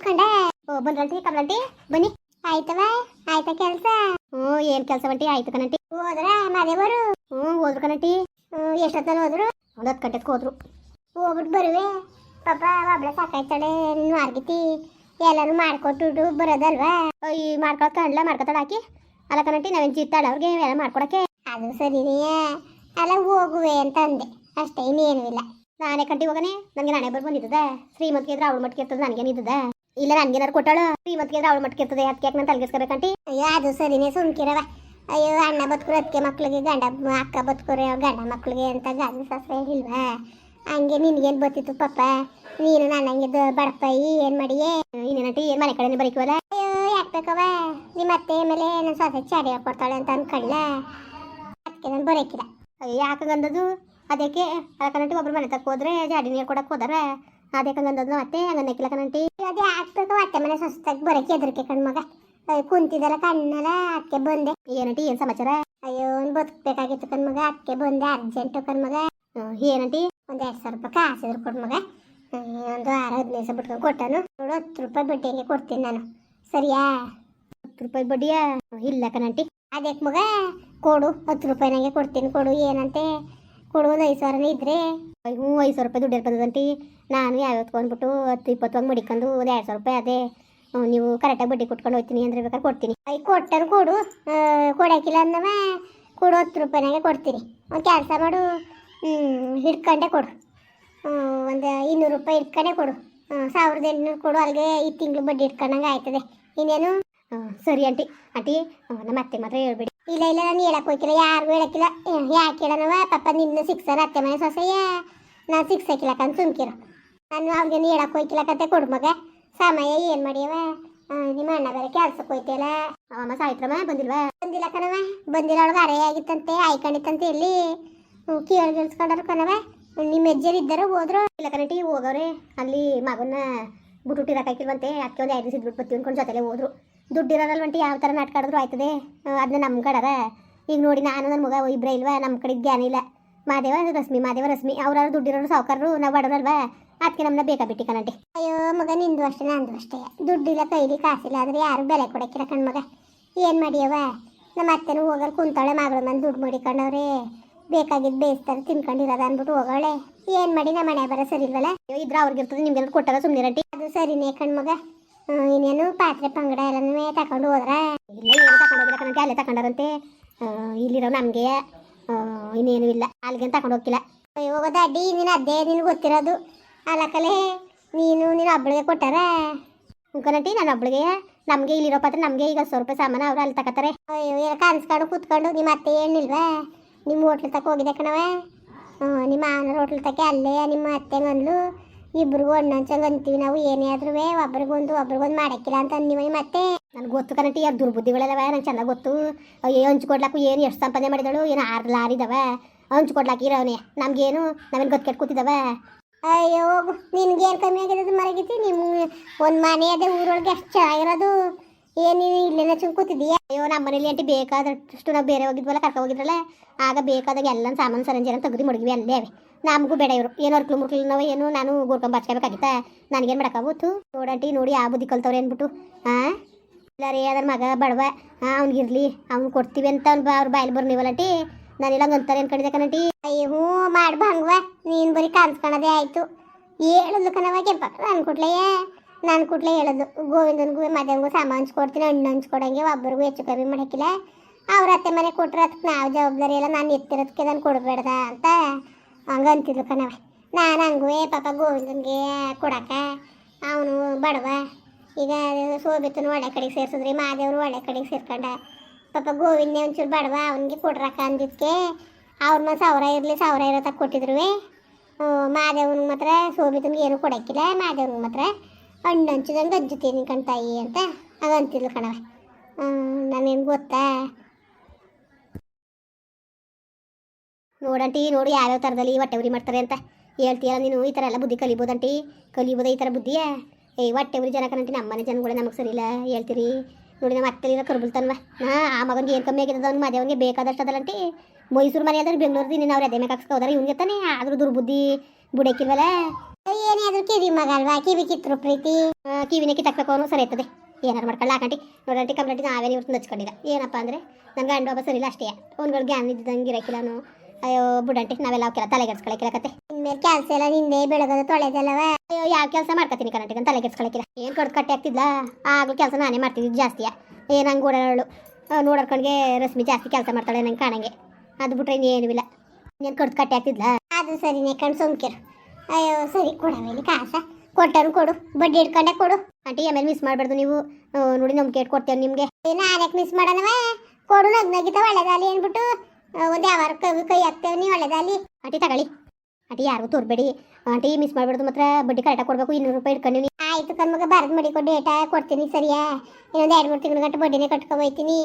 ಕೂತ್ಕೊಂಡೆ. ಓ ಕಮಲಂಟಿ? ಬನ್ನಿ. ಆಯ್ತವ, ಆಯ್ತಾ ಕೆಲ್ಸ? ಹ್ಞೂ, ಏನ್ ಕೆಲಸ ಬಂಟಿ? ಆಯ್ತು ಕಣಂಟಿ. ಹೋದ್ರ ಮಾದೇವರು ಹ್ಞೂ, ಹೋದ್ರು ಕಣಂಟಿ. ಹ್ಞೂ, ಎಷ್ಟೊತ್ತಲ್ಲಿ ಹೋದ್ರು? ಒಂದು ಹತ್ತು ಗಂಟೆಗೆ ಹೋದ್ರು. ಹೋಗ್ಬಿಟ್ಟು ಬರುವೆ. ಪಾಪ ಒಬ್ಳೆ ಸಾಕಾಯ್ತಾಳೆ ಮಾರ್ಗಿತಿ. ಎಲ್ಲಾನು ಮಾಡ್ಕೊಟ್ಟು ಬರೋದಲ್ವಾ? ಈ ಮಾಡ್ಕೊಳಕ್ ಕಣ್ಲ? ಮಾಡ್ಕೊತಾಳ ಹಾಕಿ ಅಲ್ಲ ಕಣಂಟಿ, ನಾವೇನು ಚಿತ್ತಾಳ ಅವ್ರಿಗೆ? ಎಲ್ಲ ಮಾಡ್ಕೊಡಕ್ಕೆ? ಅದು ಸರಿನೇ ಅಲ್ಲ, ಹೋಗುವೆ ಅಂತ ಅಂದೆ ಅಷ್ಟೇ, ಇನ್ನೇನು ಇಲ್ಲ. ನಾನೇ ಕಂಟಿ ಹೋಗನೆ? ನನಗೆ ನಾನೇ ಬರ್ ಬಂದಿದ್ದದ ಶ್ರೀಮಂತಿಗೆ ಇದ್ರೆ ಅವಳು ಮಟ್ಟಿಗೆ ಇರ್ತದೆ ನನಗೇನಿದ್ದದ ಇಲ್ಲ ನನ್ಗೇನಾರು ಕೊಟ್ಟಾಳು? ಈ ಅವಳು ಮಟ್ಟಿಗೆ ಇರ್ತದೆ ಅದಕ್ಕೆ ನಾನು ತಲೆಗೆಸ್ಕೋಬೇಕಂಟಿ ಅಯ್ಯೋ ಅದು ಸರಿನೇ ಸುಮ್ಕಿರವ ಅಯ್ಯೋ ಅಣ್ಣ ಬದುಕರು ಅದಕ್ಕೆ ಮಕ್ಳಿಗೆ ಗಂಡ ಅಕ್ಕ ಬದುಕರು ಗಂಡ ಮಕ್ಳಿಗೆ ಅಂತ ಗಾಜು ಸಸ್ರೆ ಇಲ್ವಾ ಹಂಗೆ ನಿನ್ಗೇನು ಬರ್ತಿತ್ತು ಪಾಪ? ನೀನು ನನ್ನ ಹಂಗೆ ಬಡಪಾಯಿ ಏನ್ ಮಾಡಿಯೇ? ಇನ್ನೇನಂಟಿ ಏನ್ ಮನೆ ಕಡೆನೇ ಬರೀಕವಲ್ಲ? ಅಯ್ಯೋ ಯಾಕೆ ಬೇಕವ ನಿಮ್ಮ ಅತ್ತೆ ಮೇಲೆ ನನ್ನ ಸಾಸೆ ಚಾಡಿ ಕೊಡ್ತಾಳೆ ಅಂತ ಅನ್ಕೊಳ್ಳ ಅದಕ್ಕೆ ನಾನು ಬರೋಕಿಲ್ಲ ಅಯ್ಯೋ ಯಾಕೆ ಅಂದದು ಅದಕ್ಕೆ ಅದಕ್ಕನಂಟಿ ಒಬ್ರು ಮನೆ ತಕ್ಕ ಹೋದ್ರೆ ಜಾಡಿ ನೀರು ಕೊಡಕ್ಕೆ ಹೋದಾರ? ಅದಕ್ಕೆ ಅತ್ತೆ ಮತ್ತೆ ಹಂಗನ್ನಕ್ಕಿಲ್ಲ ಕಣಂಟಿ ಅದೇ ಹಾಕ್ಬೇಕು ಅತ್ತೆ ಮನೆ ಸಸ್ತಾಗಿ ಬರಕ್ಕೆ ಎದ್ರಕ್ಕೆ ಕಣ್ಮಗ ಅಯ್ಯೋ ಕುಂತಿದ್ದಲ್ಲ ಕಣ್ಣಲ್ಲ ಅಕ್ಕೆ ಬಂದೆ. ಏನಂಟಿ ಏನ್ ಸಮಾಚಾರ? ಅಯ್ಯೋ, ಒಂದು ಬದುಕಬೇಕಾಗಿತ್ತು ಕಣ್ಮಗ ಅಕ್ಕೆ ಬಂದೆ, ಅರ್ಜೆಂಟು ಕಣ್ಮಗ ಏನಂಟಿ ಒಂದ್ ಎರಡು ಸಾವಿರ ರೂಪಾಯಿ ಕಾಸಿದ್ರು ಕೊಡ್ಮಗ ಮಗ. ಒಂದು ಆರು, ಹದಿನೈದು ಸಾವಿರ ಬಿಟ್ಕೊಂಡು ಕೊಟ್ಟನು. ನೋಡು, ಹತ್ತು ರೂಪಾಯಿ ಬಡ್ಡಿ ಹಂಗೆ ಕೊಡ್ತೀನಿ ನಾನು. ಸರಿಯಾ? ಹತ್ತು ರೂಪಾಯಿ ಬಡ್ಡಿಯಾ? ಇಲ್ಲ ಕಣಂಟಿ ಅದಕ್ಕೆ ಮಗ, ಕೊಡು, ಹತ್ತು ರೂಪಾಯಿನಾಗೆ ಕೊಡ್ತೀನಿ, ಕೊಡು, ಏನಂತೆ? ಕೊಡು ಒಂದು ಐದು ಸಾವಿರನೇ ಇದ್ರೆ? ಹ್ಞೂ, ಐದು ಸಾವಿರ ರೂಪಾಯಿ ದುಡ್ಡು ಇರ್ಕೊಂಡದಂಟಿ ನಾನು ಯಾವತ್ತು ಬಂದ್ಬಿಟ್ಟು ಹತ್ತು ಇಪ್ಪತ್ತು ಮಡಿಕೊಂಡು ಒಂದು ಎರಡು ಸಾವಿರ ರೂಪಾಯಿ ಅದೇ. ನೀವು ಕರೆಕ್ಟಾಗಿ ಬಡ್ಡಿ ಕೊಟ್ಕೊಂಡು ಹೋಗ್ತೀನಿ ಅಂದ್ರೆ ಬೇಕಾದ್ರೆ ಕೊಡ್ತೀನಿ. ಐ ಕೊಟ್ಟರು ಕೊಡು. ಕೊಡೋಕ್ಕಿಲ್ಲ ಅಂದವ, ಕೊಡು ಹತ್ತು ರೂಪಾಯಿನಾಗೆ ಕೊಡ್ತೀನಿ. ಒಂದು ಕೆಲಸ ಮಾಡು. ಹಿಡ್ಕೊಂಡೆ ಕೊಡು. ಒಂದು ಇನ್ನೂರು ರೂಪಾಯಿ ಇಟ್ಕೊಂಡೆ ಕೊಡು. ಸಾವಿರದ ಎಂಟುನೂರು ಕೊಡು. ಅಲ್ಲಿಗೆ ಈ ತಿಂಗಳು ಬಡ್ಡಿ ಇಟ್ಕೊಂಡಂಗೆ ಆಯ್ತದೆ. ಇನ್ನೇನು? ಸರಿ ಆಂಟಿ. ಆಂಟಿ ನಮ್ಮ ಅತ್ತೆ ಮಾತ್ರ ಹೇಳ್ಬೇಡಿ. ಇಲ್ಲ ಇಲ್ಲ, ನಾನು ಹೇಳಕ್ ಹೋಯ್ತಿಲ್ಲ ಯಾರಿಗೂ ಹೇಳಕ್ಕಿಲ್ಲ. ಯಾಕೆ ಹೇಳೋಣವ ಪಾಪ ನಿನ್ನ ಸಿಕ್ಸರ ಅತ್ತೆ ಮನೆ ಸೊಸೆಯ. ನಾನು ಸಿಕ್ಸ್ ಸುಮ್ಕಿರೋ. ನಾನು ಅವ್ರಿಗೇನು ಹೇಳಕ್ ಹೋಯ್ತಿಲ್ಲ ಕತೆ ಕೊಡು ಮಗ. ಸಮಯ ಏನು ಮಾಡಿಯವ ನಿಮ್ಮ ಅಣ್ಣ ಬೇರೆ ಕೆಲ್ಸಕ್ಕೆ ಹೋಯ್ತಿಲ್ಲ ಅವಮ್ಮ ಸಾಯ್ತ್ರಮ್ಮ ಬಂದಿಲ್ವಾ? ಬಂದಿಲ್ಲ ಕಣವ ಬಂದಿಲ್ಲ, ಅವಳಿಗೆ ಅರೆ ಆಗಿತ್ತಂತೆ ಆಯ್ಕೊಂಡಿತ್ತಂತೆ ಇಲ್ಲಿ. ಕೇಳಿ ಗೆಲ್ಸ್ಕೊಂಡ್ರು ಕಣವ ನಿಮ್ಮ ಹೆಜ್ಜೆರು ಇದ್ದರು, ಹೋದ್ರು. ಇಲ್ಲ ಕಣಟಿ ಹೋಗವ್ರೆ. ಅಲ್ಲಿ ಮಗನ ಬಿಟ್ಟುಟ್ಟಿರಕ್ಕಾಕಿಲ್ವಂತೆ ಅದಕ್ಕೆ ಒಂದು ಐದು ದಿವಸ ಇದ್ಬಿಟ್ಟು ಬರ್ತೀವಿ ಅನ್ಕೊಂಡು ಜೊತೆಲೆ ಹೋದ್ರು. ದುಡ್ಡು ಇರೋದಲ್ವಂಟಿ ಯಾವ ಥರ ನಾಟಕ ಆಡಿದ್ರು ಆಯ್ತದೆ. ಅದನ್ನ ನಮ್ಮ ಕಡರ. ಈಗ ನೋಡಿ ನಾನು ನನ್ನ ಮಗ ಇಬ್ಬರೇ ಇಲ್ವಾ? ನಮ್ಮ ಕಡೆ ಜ್ಞಾನ ಇಲ್ಲ. ಮಾದೇವ ರಶ್ಮಿ ಮಾದೇವ, ರಶ್ಮಿ. ಅವ್ರಾರು ದುಡ್ಡಿರೋರು ಸಾವುಕಾರರು, ನಾವು ಬಡವರಲ್ವಾ? ಅದಕ್ಕೆ ನಮ್ಮನ್ನ ಬೇಕಾ ಬಿಟ್ಟಿ ಕಣಂಟಿ. ಅಯ್ಯೋ, ಮಗ, ನಿಂದು ಅಷ್ಟೇ, ನಂದು ಅಷ್ಟೇ. ದುಡ್ಡಿಲ್ಲ, ಕೈಲಿ ಕಾಸಿಲ್ಲ ಅಂದರೆ ಯಾರು ಬೆಲೆ ಕೊಡಕ್ಕಿಲ್ಲ ಕಣ್ಮಗ ಏನು ಮಾಡಿಯವ ನಮ್ಮ ಅತ್ತೆನೂ ಹೋಗಲ್ ಕುಂತಾಳೆ, ಮಗಳು ಮಂದಿ ದುಡ್ಡು ಮಾಡಿಕೊಂಡವ್ರೆ. ಬೇಕಾಗಿದ್ದು ಬೇಯಿಸ್ತಾರೆ, ತಿನ್ಕೊಂಡಿರೋದ ಅಂದ್ಬಿಟ್ಟು ಹೋಗೋಳೆ. ಏನು ಮಾಡಿ, ನಮ್ಮ ಮನೆ ಬರೋ ಸರಿ ಇಲ್ವಲ್ಲ? ಅಯ್ಯೋ, ಇದ್ರ ಅವ್ರಿಗಿರ್ತದೆ ನಿಮ್ಗೆಲ್ಲ ಕೊಟ್ಟಾರ ಸುಮ್ಮನೆ ರಂಟಿ ಅದು ಸರಿನೇ ಕಣ್ಮಗ ಇನ್ನೇನು ಪಾತ್ರೆ ಪಂಗಡ ಎಲ್ಲನೂ ತಗೊಂಡು ಹೋದ್ರ. ಇಲ್ಲ, ಏನು ತಗೊಂಡು ಹೋಗಿಲ್ಲ ಕಣಂತೆ, ಅಲ್ಲೇ ತಗೊಂಡಾರಂತೆ ಇಲ್ಲಿರೋ ನಮಗೆ ಇನ್ನೇನು ಇಲ್ಲ. ಅಲ್ಲಿಗೆ ತಕೊಂಡು ಹೋಗಿಲ್ಲ ಅಯ್ಯೋ ಅಡ್ಡಿ ನೀನು ಅದೇ, ನಿನಗೆ ಗೊತ್ತಿರೋದು. ಅಲ್ಲಕಲೆ ನೀನು ನೀನು ಒಬ್ಬಳಿಗೆ ಕೊಟ್ಟಾರ? ಕಣಟಿ ನಾನು ಒಬ್ಬಳಿಗೆ ನಮಗೆ ಇಲ್ಲಿರೋ ಪಾತ್ರೆ, ನಮಗೆ ಈಗ ಸ್ವಲ್ಪ ರೂಪಾಯಿ ಸಾಮಾನು ಅವ್ರು ಅಲ್ಲಿ ತಗೋತಾರೆ. ಅಯ್ಯೋ, ಎಲ್ಲ ಕನ್ಸ್ಕೊಂಡು ಕೂತ್ಕೊಂಡು ನಿಮ್ಮ ಅತ್ತೆ ಏನಿಲ್ವಾ? ನಿಮ್ಮ ಹೋಟ್ಲ್ ತಕ ಹೋಗಿದೆ ಕಣವ ನಿಮ್ಮ ಮಾವನ ಹೋಟ್ಲ್ ತಕ್ಕೆ ಅಲ್ಲೇ ನಿಮ್ಮ ಅತ್ತೆ ಅಂದ್ಲು ಇಬ್ರಿಗೂ ಅಂತೀವಿ ನಾವು ಏನೇ ಆದ್ರೂ ಒಬ್ರಿಗೊಂದು ಒಬ್ರಿಗೊಂದು ಮಾಡಕ್ಕಿಲ್ಲ ಅಂತ ಅಂದಿವ ಮತ್ತೆ. ನನ್ಗೆ ಗೊತ್ತು ಕನಟಿ ಅದು ದುರ್ಬುದ್ಧಿಗಳೆಲ್ಲವ ನಂಗೆ ಚೆನ್ನಾಗಿ ಗೊತ್ತು. ಅಯ್ಯೋ ಹಂಚ್ಕೊಡ್ಲಾಕು ಏನು ಎಷ್ಟು ಸಂಪಾದನೆ ಮಾಡಿದಳು ಏನು ಆರು ಲಾರಿದವ ಹಂಚ್ಕೊಡ್ಲಾಕ ನಮಗೇನು ನಮ್ಗೇನು ನಾವೇನು ಗೊತ್ತು ಕೆಟ್ಟು ಕೂತಿದವ. ಅಯ್ಯೋ ನಿನ್ಗೇನು ಕಮ್ಮಿ ಆಗಿರೋದು ಮರಗಿತಿ ನಿಮ್ಮ ಒಂದು ಮನೆ ಅದೇ ಊರೊಳಗೆ ಎಷ್ಟು ಚೆನ್ನಾಗಿರೋದು ಏನು ಇಲ್ಲೆಲ್ಲ ಚುಮ್ ಕೂತಿದೀಯ ಅಯ್ಯೋ ನಮ್ಮ ಮನೇಲಿ ಅಂಟಿ ಬೇಕಾದಷ್ಟು ನಾವು ಬೇರೆ ಹೋಗಿದ್ವಲ್ಲ ಕರ್ಕೊ ಹೋಗಿದ್ರಲ್ಲ ಆಗ ಬೇಕಾದಾಗ ಎಲ್ಲ ಸಾಮಾನು ಸರಂಜಿ ಎಲ್ಲ ತೆಗ್ದು ಮಡಗಿವಿ ಅಲ್ಲೇ ನಮಗೂ ಬೇಡ ಇವರು. ಏನು ಅರ್ಕ್ಲು ಮುರ್ಕ್ಲು ನಾವು ಏನು ನಾನು ಗೋರ್ಕೊಂಡ್ ಬಾಚ್ಕೋಬೇಕಾಗಿತ್ತ ನನಗೇನು ಮಾಡಕ್ಕಾಗುತ್ತು ನೋಡಂಟಿ ನೋಡಿ ಆ ಬುದ್ಧಿ ಕಲ್ತವ್ರೆ ಅಂದ್ಬಿಟ್ಟು ಹಾಂ ಇಲ್ಲ ರೀ, ಅದ್ರ ಮಗ ಬಡವ. ಹಾಂ ಅವ್ನಿಗಿರ್ಲಿ ಅವ್ನು ಕೊಡ್ತೀವಿ ಅಂತ ಅವ್ನು ಅವ್ರ ಬಾಯಲ್ಲಿ ಬರ್ನಿವಲ್ಲಂಟಿ ನಾನೆಲ್ಲ ಅಂತಾರೆ ಅನ್ಕೊಂಡಿದ್ದೆ ಕಣಂಟಿ ಅಯ್ಯ ಹ್ಞೂ ಮಾಡ್ಬ ಹಂಗವ. ನೀನು ಬರೀ ಕಾಣಿಸ್ಕೊಳೋದೇ ಆಯಿತು. ಏಳು ಕಣವ ಕೆಂಪ ನಾನು ಕುಟ್ಲೆಯೇ ನಾನು ಕೂಡಲೇ ಹೇಳೋದು, ಗೋವಿಂದನಿಗೂ ಮದನಿಗೂ ಸಾಮಾನು ಹಂಚ್ಕೊಡ್ತೀನಿ, ಹಣ್ಣು ಹಂಚ್ಕೊಡಂಗೆ ಒಬ್ಬರಿಗೂ ಹೆಚ್ಚು ಕಮ್ಮಿ ಮಾಡೋಕ್ಕಿಲ್ಲ. ಅವ್ರ ಅತ್ತೆ ಮನೆ ಕೊಟ್ರೆ ಅದಕ್ಕೆ ನಾವು ಜವಾಬ್ದಾರಿ ಎಲ್ಲ ನಾನು ಎತ್ತಿರೋದಕ್ಕೆ ನಾನು ಕೊಡಬೇಡ್ದ ಅಂತ ಹಂಗೆ ಅಂತಿದ್ಲು ಕಣವ ನಾನು ಹಂಗೂ ಪಾಪ ಗೋವಿಂದನಿಗೆ ಕೊಡಕ ಅವನು ಬಡವ. ಈಗ ಸೋಬಿತನು ಒಳ್ಳೆ ಕಡೆಗೆ ಸೇರಿಸಿದ್ರಿ, ಮಾದೇವ್ರು ಒಳ್ಳೆ ಕಡೆಗೆ ಸೇರ್ಕೊಂಡ. ಪಾಪ ಗೋವಿಂದೇ ಒಂಚೂರು ಬಡವ, ಅವನಿಗೆ ಕೊಡ್ರಕ್ಕ ಅಂದಿದ್ಕೆ ಅವ್ರನ್ನ ಸಾವಿರ ಇರಲಿ, ಸಾವಿರ ಇರೋ ತಕ್ಕ ಕೊಟ್ಟಿದ್ರು ಮಾದೇವನಿಗೆ ಮಾತ್ರ ಸೋಬಿತನಿಗೆ ಏನು ಕೊಡಕ್ಕಿಲ್ಲ, ಮಾದೇವನಿಗೆ ಮಾತ್ರ ಹಣ್ಣು ಹಂಚಿದಂಗೆ ಹಂಚುತ್ತೀನಿ ಕಣ್ತಾಯಿ ಅಂತ ಅದು ಅಂತಿದ್ಲು ಕಣವ ನಾನೇನು ಗೊತ್ತಾ? ನೋಡಂಟಿ, ನೋಡಿ ಯಾವ್ಯಾವ ಥರದಲ್ಲಿ ಹೊಟ್ಟೆ ಉರಿ ಮಾಡ್ತಾರೆ ಅಂತ. ಹೇಳ್ತೀಯಲ್ಲ ನೀನು, ಈ ಥರ ಎಲ್ಲ ಬುದ್ಧಿ ಕಲಿಬೋದಂಟಿ? ಕಲಿಬೋದ ಈ ಥರ ಬುದ್ಧಿಯ? ಏ, ಹೊಟ್ಟೆ ಉರಿ ನಮ್ಮ ಮನೆ ಜನಗಳೇ ನಮಗೆ ಸರಿ ಹೇಳ್ತೀರಿ? ನೋಡಿ ನಮ್ಮ ಅತ್ತೆಲಿರೋ ಕರ್ಬುಲ್ತನ್ವ ನಾ ಆ ಮಗನಿಗೆ ಏನು ಕಮ್ಮಿ ಆಗಿದೆ ಅವ್ನು ಮದುವೆ ಬೇಕಾದಷ್ಟು ಅದಲ್ಲಂಟಿ. ಮೈಸೂರು ಮನೆ ಅದ್ರೆ ಬೆಂಗಳೂರು ನೀನು ಅವ್ರು ಅದೇ ಮೇಲೆ ಹಾಕ್ಸ್ಕೋದಾರ ಇವ್ನಿಗೆ ತಾನೇ ಆದರೂ ದುರ್ಬುದ್ಧಿ. ಬುಡಕ್ಕಿಲ್ವಲ್ಲ ಏನೇ ಆದ್ರೂ ಕಿವಿ ಮಗ ಅಲ್ವಾ ಕಿವಿ ಕಿತ್ರು ಪ್ರೀತಿ. ಕಿವಿನ ಅನ್ನೋ ಸರಿ ಇರ್ತದೆ. ಏನಾರು ಮಾಡ್ಕೊಳ್ಳ ಹಾಕಂಟಿ ನೋಡಂಟಿ ಕಂಪ್ಲೇಂಟ್ ನಾವೇ ಇವ್ರದ್ದು ಹಚ್ಕೊಂಡಿಲ್ಲ. ಏನಪ್ಪ ಅಂದರೆ ನನ್ನ ಗಂಡ ಒಬ್ಬ ಸರಿಲ್ಲ ಅಷ್ಟೇ. ಅವ್ನುಗಳು ಗ್ಯಾನ್ ಇದ್ದಂಗೆ ಇರಕ್ಕಿಲ್ಲ ನಾನು ಅಯ್ಯೋ ಬುಡಂಟಿ ನಾವೆಲ್ಲ ಅವಕ್ಕೆಲ್ಲ ತಲೆಗೆಡ್ಸ್ಕೊಳಕ್ಕಿಲ್ಲ ಕತೆ ಇನ್ಮೇಲೆ ಕೆಲಸ ಎಲ್ಲ ನಿಂದೆ ಬೆಳಗೋದು ತೊಳೆದಲ್ಲವ? ಅಯ್ಯೋ ಯಾವ ಕೆಲಸ ಮಾಡ್ಕೊತೀನಿ ತಲೆ ತಲೆಗೆಡ್ಸ್ಕೊಳಕ್ಕಿಲ್ಲ ಏನು ಕಡ್ದು ಕಟ್ಟೆ ಆಗ್ತಿದ್ಲ ಆಗಲೂ ಕೆಲಸ ನಾನೇ ಮಾಡ್ತಿದ್ದೆ ಜಾಸ್ತಿಯ. ಏನಂಗೆ ಹಂಗೆ ಓಡಾಡೋಳು? ನೋಡೋರ್ಕಣ್ಗೆ ರಶ್ಮಿ ಜಾಸ್ತಿ ಕೆಲಸ ಮಾಡ್ತಾಳೆ ನಂಗೆ ಕಾಣಂಗೆ. ಅದು ಬಿಟ್ರೆ ಇನ್ನೇನು ಇಲ್ಲ. ಏನು ಕಡ್ದು ಕಟ್ಟೆ ಆಗ್ತಿದ್ಲ ಸರಿನೇ, ಕಣ್ ಸೋಮ್ಕಿರು ಅಯ್ಯೋ, ಸರಿ ಕೊಡಮೇಲೆ ಕಾಸ? ಕೊಟ್ಟನು ಕೊಡು, ಬಡ್ಡಿ ಇಟ್ಕೊಂಡೆ ಕೊಡು. ಆಂಟಿ, ಆಮೇಲೆ ಮಿಸ್ ಮಾಡಬಾರ್ದು ನೀವು. ನೋಡಿ ನಮ್ಗೆ ಕೇಟ್ ಕೊಡ್ತೇವೆ ನಿಮಗೆ ನಾನ್ಯಾಕೆ ಮಿಸ್ ಮಾಡೋಣವ ಕೊಡು ನಗ್ನಗಿತ ಒಳ್ಳೆದಾಲಿ ಅಂದ್ಬಿಟ್ಟು ಒಂದು ಯಾವಾರ ಕೈ ಕೈ ಹಾಕ್ತೇವೆ ನೀವು, ಒಳ್ಳೇದಾಲಿ. ಆಂಟಿ, ತಗೊಳ್ಳಿ. ಆಂಟಿ, ಯಾರಿಗೂ ತೋರ್ಬೇಡಿ. ಆಂಟಿ ಮಿಸ್ ಮಾಡಬಾರ್ದು ಮಾತ್ರ, ಬಡ್ಡಿ ಕರೆಕ್ಟಾಗಿ ಕೊಡಬೇಕು, ಇನ್ನೂರು ರೂಪಾಯಿ ಇಟ್ಕೊಂಡು ಆಯ್ತು ಕಣ್ಮಗ ಬರದು ಮಾಡಿ ಕೊಡು ಡೇಟಾ ಕೊಡ್ತೀನಿ, ಸರಿಯಾ? ಇನ್ನೊಂದು ಎರಡು ಮೂರು ತಿಂಗಳು ಗಂಟೆ ಬಡ್ಡಿನೇ ಕಟ್ಕೊ ಹೋಯ್ತೀನಿ.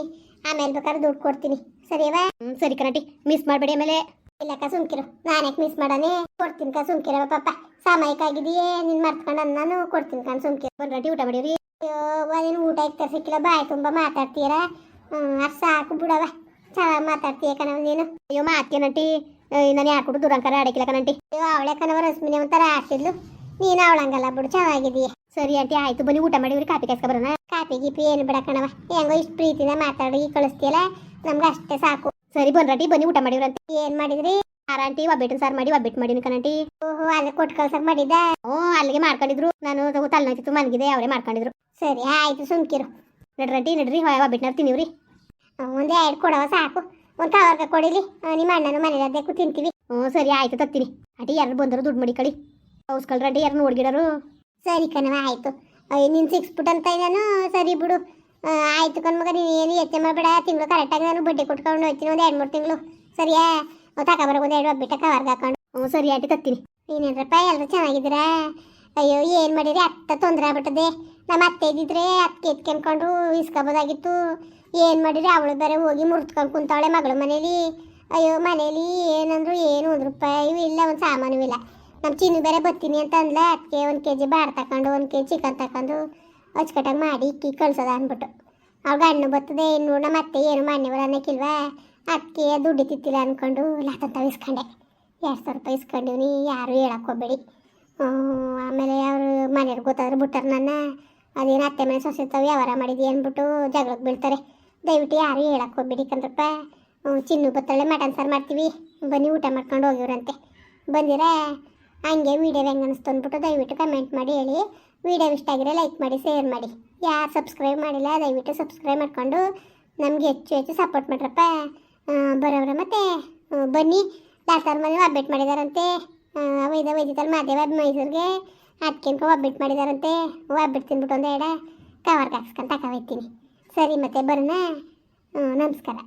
ಆಮೇಲೆ ಬೇಕಾದ್ರೆ ದುಡ್ಡು ಕೊಡ್ತೀನಿ. ಸರಿಯವಾ? ಹ್ಞೂ ಸರಿ ಕಣಟಿ ಮಿಸ್ ಮಾಡಬೇಡಿ ಆಮೇಲೆ. ಇಲ್ಲಕ್ಕ ಸುಮ್ಕಿರು. ನಾನ್ಯಾಕೆ ಮಿಸ್ ಮಾಡಾನೆ ಕೊಡ್ತೀನಿ ಕ ಸುಮ್ಕಿರ ಪಾಪ. ಸಾಮಯಿಕ ಆಗಿದೆಯೇ, ನಿನ್ ಮರ್ತ್ಕೊಂಡ ನಾನು ಕೊಡ್ತೀನಿ ಕಣ್ ಸುಮ್ಕಿರು. ರೊಟ್ಟಿ ಊಟ ಮಾಡಿರಿ ಅಯ್ಯೋ ಅದೇನು ಊಟ ಇಕ್ತ ಸಿಕ್ಕಿಲ್ಲ, ಬಾಯ್ ತುಂಬ ಮಾತಾಡ್ತೀರ ಅಷ್ಟ್ ಸಾಕು ಬಿಡವ ಚೆನ್ನಾಗಿ ಮಾತಾಡ್ತೀಯ ಕಣವ್ ನೀನು? ಅಯ್ಯೋ ಮಾತೇನಂಟಿ ನಾನು ಯಾಕೆ ದುರಂಕರ ಆಡಕಿಲ್ಲ ಕಣಂಟಿ ಅಯ್ಯೋ, ಅವಳೆ ಕಣವ ರಶ್ಮಿನಿ ಒಂಥರ ಆಡ್ತಿದ್ಲು ನೀನು ಅವಳಂಗಲ್ಲ ಬಿಡು ಚೆನ್ನಾಗಿದೀಯ ಸರಿ ಆಂಟಿ, ಆಯ್ತು. ಬನ್ನಿ, ಊಟ ಮಾಡಿವ್ರಿ ಕಾಪಿ ಕಾಯಿಸ್ಕೊ ಬರೋಣ. ಕಾಪಿ ಗೀಪಿ ಏನು ಬಿಡ ಕಣವ ಹೆಂಗೋ ಇಷ್ಟು ಪ್ರೀತಿನ ಮಾತಾಡಿ ಕಳಿಸ್ತೀಯಲ್ಲ, ನಮ್ಗೆ ಅಷ್ಟೇ ಸಾಕು. ಸರಿ ಬನ್ರಟಿ ಬನ್ನಿ ಊಟ ಮಾಡಿವ್ರಂತೆ. ಏನ್ ಮಾಡಿದ್ರಿ? ಆರಂಟಿ ಒಬ್ಬಿಟ್ಟಿನ ಸಾರ್ ಮಾಡಿ ಒಬ್ಬಿಟ್ಟು ಮಾಡಿನ ಕಣಂಟಿ ಓಹೋ, ಅಲ್ಲಿ ಕೊಟ್ಟು ಕಳ್ಸಕ್ ಮಾಡಿದ್ದ? ಹ್ಞೂ, ಅಲ್ಲಿಗೆ ಮಾಡ್ಕೊಂಡಿದ್ರು. ನಾನು ತಲೆನೋಯ್ತಿತ್ತು ಮನ್ಗಿದೆ ಅವರೇ ಮಾಡ್ಕೊಂಡಿದ್ರು. ಸರಿ, ಆಯ್ತು, ಸುಮ್ಕಿರು. ನಡ್ರಂಟಿ ನಡ್ರಿ ಒಬ್ಬಿಟ್ಟು ತಿನ್ನಿವ್ರಿ. ಒಂದೇ ಎರಡು ಕೊಡವ ಸಾಕು. ಒಂದು ಕವರ್ಗ ಕೊಡಿಲಿ. ನಿಮ್ಮ ಅಣ್ಣನ ಮನೇಲಿ ಅದಕ್ಕೂ ತಿಂತೀವಿ. ಹ್ಞೂ, ಸರಿ, ಆಯ್ತು, ತತ್ತೀನಿ. ಅಟಿ ಯಾರು ಬಂದರು ದುಡ್ಡು ಮಾಡಿ ಕಳಿ. ಹೌಸ್ಕಳ್ರಂಟಿ ಯಾರು ನೋಡ್ಗಿಡರು ಸರಿ ಕಣವ ಆಯ್ತು. ನಿನ್ ಸಿಕ್ಸ್ಬಿಟ್ಟು ಅಂತ ನಾನು ಸರಿ ಬಿಡು. ಆಯ್ತು ಕಣ್ಮಗ ನೀನು ಏನು ಹೆಚ್ಚೆ ಮಾಡಬೇಡ. ತಿಂಗಳು ಕರೆಕ್ಟಾಗಿ ನಾನು ಬಡ್ಡಿ ಕೊಟ್ಕೊಂಡು ಹೋಗ್ತೀನಿ ಒಂದು ಎರಡು ಮೂರು ತಿಂಗಳು. ಸರಿಯಾ? ತಗೊಬರ ಒಂದು ಎರಡು ಹಬ್ಬಿಟ್ಟ ಕವರ್ಗೆ ಹಾಕೊಂಡು. ಹ್ಞೂ, ಸರಿ ಆಂಟಿ ತತ್ತೀನಿ. ನೀನೇನ್ರಪ್ಪ ಎಲ್ಲರೂ ಚೆನ್ನಾಗಿದ್ದೀರಾ? ಅಯ್ಯೋ, ಏನು ಮಾಡಿರಿ ಅತ್ತ ತೊಂದರೆ ಆಗ್ಬಿಟ್ಟದೆ. ನಮ್ಮ ಅತ್ತೆ ಇದ್ದಿದ್ರೆ ಅತ್ತೆ ಎತ್ಕೊಂಡ್ಕೊಂಡು ಇಸ್ಕೋಬೋದಾಗಿತ್ತು. ಏನು ಮಾಡಿರಿ ಅವಳು ಬೇರೆ ಹೋಗಿ ಮುರ್ತ್ಕೊಂಡು ಕುಂತಾಳೆ ಮಗಳ ಮನೇಲಿ. ಅಯ್ಯೋ, ಮನೇಲಿ ಏನಂದ್ರು ಏನು ಒಂದು ರೂಪಾಯಿ ಇಲ್ಲ, ಒಂದು ಸಾಮಾನು ಇಲ್ಲ ನಮ್ಮ ಚಿನ್ನು ಬೇರೆ ಬರ್ತೀನಿ ಅಂತ ಅಂದ್ಲ. ಅದಕ್ಕೆ ಒಂದು ಕೆ ಜಿ ಬಾಡ್ ತಕೊಂಡು, ಒಂದು ಕೆ ಜಿ ಚಿಕನ್ ತಕೊಂಡು. ಅಚ್ಚುಕಟ್ಟಾಗಿ ಮಾಡಿ ಇಕ್ಕಿ ಕಳ್ಸೋದ ಅಂದ್ಬಿಟ್ಟು. ಅವ್ಗ ಹಣ್ಣು ಬತ್ತದೆ ಇನ್ನು ನಮ್ಮ ಅತ್ತೆ ಏನು ಮಾಡನೇವಲ್ಲ ಅನ್ನಕ್ಕಿಲ್ವಾ ಅಕ್ಕಿ ದುಡ್ಡು ತಿತ್ತಿಲ್ಲ ಅಂದ್ಕೊಂಡು ಲಾತಂತ ಇಸ್ಕೊಂಡೆ. ಎರಡು ಸಾವಿರ ರೂಪಾಯಿ ಇಸ್ಕೊಂಡಿವ್ನಿ ಯಾರು ಹೇಳಕ್ಕೆ ಹೋಗ್ಬೇಡಿ. ಹ್ಮ್, ಆಮೇಲೆ ಅವರು ಮನೆಯವ್ರು ಗೊತ್ತಾದ್ರೆ ಬಿಟ್ಟಾರೆ ನನ್ನ. ಅದೇನು ಅತ್ತೆ ಮನೆ ಸೊಸೆ ತಾವು ವ್ಯವಹಾರ ಮಾಡಿದ್ವಿ ಅಂದ್ಬಿಟ್ಟು ಜಗಳಕ್ಕೆ ಬೀಳ್ತಾರೆ. ದಯವಿಟ್ಟು ಯಾರು ಹೇಳಕ್ಕೆ ಹೋಗ್ಬೇಡಿ ಕಂದ್ರಪ್ಪ. ಚಿನ್ನು ಬತ್ತಳೆ ಮಟನ್ ಸಾರು ಮಾಡ್ತೀವಿ. ಬನ್ನಿ ಊಟ ಮಾಡ್ಕೊಂಡು ಹೋಗಿವ್ರಂತೆ. ಬಂದಿರ? ಹಂಗೆ ವೀಡಿಯೋ ಹೆಂಗೆ ಅನಿಸ್ತು ಅಂದ್ಬಿಟ್ಟು ದಯವಿಟ್ಟು ಕಮೆಂಟ್ ಮಾಡಿ ಹೇಳಿ. ವಿಡಿಯೋ ಇಷ್ಟ ಆಗಿದ್ರೆ ಲೈಕ್ ಮಾಡಿ, ಶೇರ್ ಮಾಡಿ. ಯಾರು ಸಬ್ಸ್ಕ್ರೈಬ್ ಮಾಡಿಲ್ಲ, ದಯವಿಟ್ಟು ಸಬ್ಸ್ಕ್ರೈಬ್ ಮಾಡಿಕೊಂಡು ನಮಗೆ ಹೆಚ್ಚು ಹೆಚ್ಚು ಸಪೋರ್ಟ್ ಮಾಡ್ರಪ್ಪ. ಬರೋವ್ರ ಮತ್ತೆ ಬನ್ನಿ. ದಾಸರ ಮನೆ ಅಪ್ಡೇಟ್ ಮಾಡಿದಾರಂತೆ. ವೈದ್ಯ ವೈದಿತಲ್ಲಿ ಮಾದೇವ ಮೈಸೂರಿಗೆ ಅದಕ್ಕಿಂತ ಅಪ್ಡೇಟ್ ಮಾಡಿದಾರಂತೆ. ಅಪ್ಡೇಟ್ ತಿನ್ಬಿಟ್ಟು ಒಂದು ಎಡ ಕವರ್ಗೆ ಹಾಕ್ಸ್ಕೊಂಡು ತಗೊಬರ್ತೀನಿ ಸರಿ ಮತ್ತೆ ಬರೋಣ. ನಮಸ್ಕಾರ.